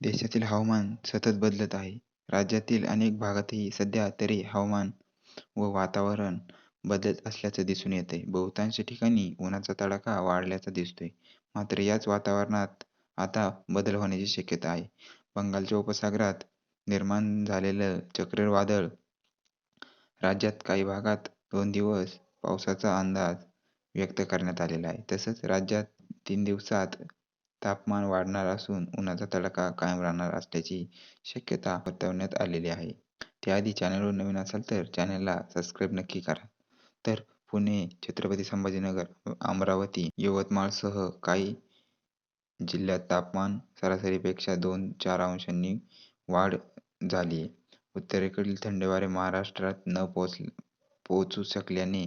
देशातील हवामान सतत बदलत आहे. राज्यातील अनेक भागातही सध्या तरी हवामान व वातावरण बदलत असल्याचं दिसून येते. बहुतांश ठिकाणी उन्हाचा तडाखा वाढल्याचा दिसतोय. मात्र याच वातावरणात आता बदल होण्याची शक्यता आहे. बंगालच्या उपसागरात निर्माण झालेलं चक्रीवादळ राज्यात काही भागात दोन दिवस पावसाचा अंदाज व्यक्त करण्यात आलेला आहे. तसंच राज्यात तीन दिवसात तापमान वाढणार असून उन्हाचा तडाखा कायम राहणार असल्याची शक्यता वर्तवण्यात आलेली आहे. त्याआधी चॅनलवर नवीन असाल तर चॅनलला सबस्क्राईब नक्की करा. तर पुणे, छत्रपती संभाजीनगर, अमरावती, यवतमाळसह काही जिल्ह्यात तापमान सरासरीपेक्षा दोन-चार अंशांनी वाढ झालीय. उत्तरेकडील थंड वारे महाराष्ट्रात न पोच पोहोचू शकल्याने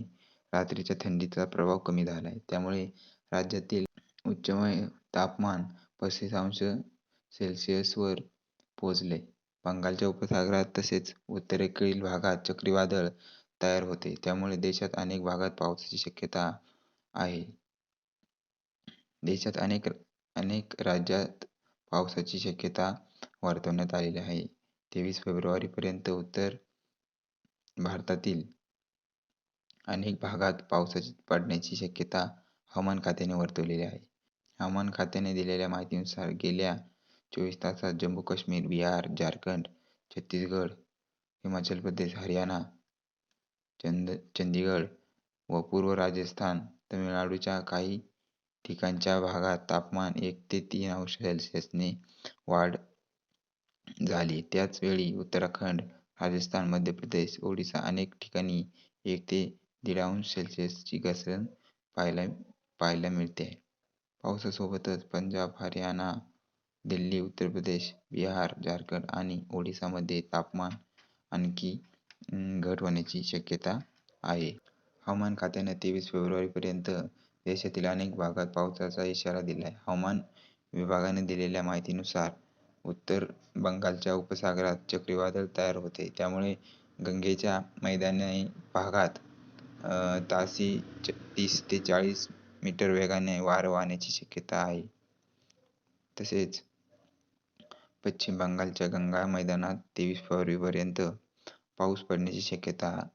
रात्रीच्या थंडीचा प्रभाव कमी झाला आहे त्यामुळे राज्यातील उच्चमय तापमान पस्तीस अंश सेल्सिअसवर पोहोचले. बंगालच्या उपसागरात तसेच उत्तरेकडील भागात चक्रीवादळ तयार होते त्यामुळे देशात अनेक भागात पावसाची शक्यता आहे. देशात अनेक राज्यात पावसाची शक्यता वर्तवण्यात आलेली आहे. तेवीस फेब्रुवारीपर्यंत उत्तर भारतातील अनेक भागात पाऊस पडण्याची शक्यता हवामान खात्याने वर्तवलेली आहे. हवामान खात्याने दिलेल्या माहितीनुसार गेल्या चोवीस तासात जम्मू-काश्मीर, बिहार, झारखंड, छत्तीसगड, हिमाचल प्रदेश, हरियाणा, चंदीगड व पूर्व राजस्थान, तमिळनाडूच्या काही ठिकाणच्या भागात तापमान एक ते तीन अंश सेल्सिअसने वाढ झाली. त्याच वेळी उत्तराखंड, राजस्थान, मध्य प्रदेश, ओडिशा अनेक ठिकाणी एक ते दीड अंश सेल्सिअसची घसरण पाहायला मिळते. पावसासोबतच पंजाब, हरियाणा, दिल्ली, उत्तर प्रदेश, बिहार, झारखंड आणि ओडिशामध्ये तापमान आणखी घट होण्याची शक्यता आहे. हवामान खात्यानं तेवीस फेब्रुवारीपर्यंत देशातील अनेक भागात पावसाचा इशारा दिलाय. हवामान विभागाने दिलेल्या माहितीनुसार उत्तर बंगालच्या उपसागरात चक्रीवादळ तयार होतंय. त्यामुळे गंगेच्या मैदानी भागात ताशी तीस ते चाळीस मीटर वेगाने वारं वाहण्याची शक्यता आहे. तसेच पश्चिम बंगालच्या गंगा मैदानात तेवीस फेब्रुवारीपर्यंत पाऊस पडण्याची शक्यता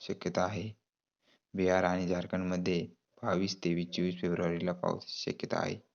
शक्यता आहे. बिहार आणि झारखंडमध्ये बावीस, तेवीस, चोवीस फेब्रुवारीला पावसाची शक्यता आहे.